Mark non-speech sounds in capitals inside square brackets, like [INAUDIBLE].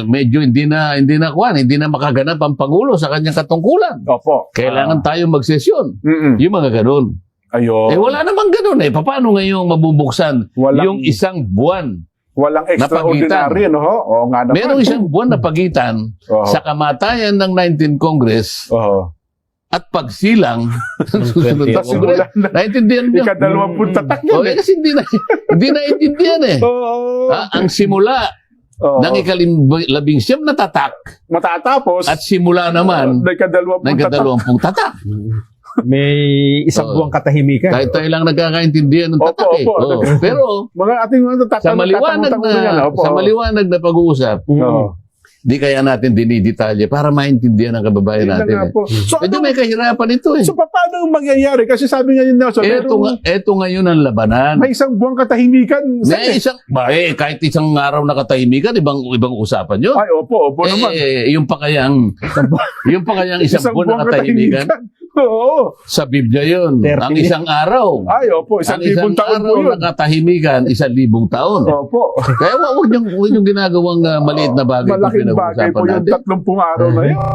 medyo hindi na hindi na kuan, hindi na makaganap ang pangulo sa kanyang katungkulan. Opo. Kailangan tayo magsesyon. Mm-mm. Yung mga ganun. Ayun. Eh wala namang ganun eh. Paano ngayong mabubuksan Walang- yung isang buwan? Walang extraordinary, no? Oo nga naman. Merong isang buwan na pagitan Oo. sa kamatayan ng 19 Congress Oo. at pagsilang [LAUGHS] ng susunod simula na. Naintindihan niyo? Ikadalawampung tatak Oh, yan. eh, kasi hindi na [LAUGHS] hindi naintindihan eh. Oo. Ah, ang simula Oo. ng ikalabing siyam na tatak Matatapos. at simula naman Nagkadalawampung ng tatak. [LAUGHS] May isang Oo. buwang katahimikan. Tayo, tayo lang nagkakaintindihan ng Opo, tatak eh. opo. Oo. Pero Mga ating mga tatak. sa maliwanag na, Opo. sa maliwanag na pag-uusap, Oo. Di kaya natin dinidetalye para maintindihan ng kababayan na natin. nga Eh. So, Medyo ano, may kahirapan ito eh. so pa- paano ang mangyayari? Kasi sabi nga yun, Nelson, Eto, merong- nga, eto ngayon ang labanan. may isang buwang katahimikan. May isang, ba, eh, kahit isang araw na katahimikan, ibang, ibang usapan yun. Ay, opo, opo naman. eh, yung pa kayang, yung pa kayang isang, buwan na katahimikan, Oo. sa Biblia yun. 30 Ang isang araw. Ay, opo, isang ang isang libong taon po araw yun. na katahimikan, isang libong taon. Opo. Kaya wag wag niyong, wag niyong ginagawang ah, maliit na bagay Malaking bagay po yung tatlumpung araw na yun.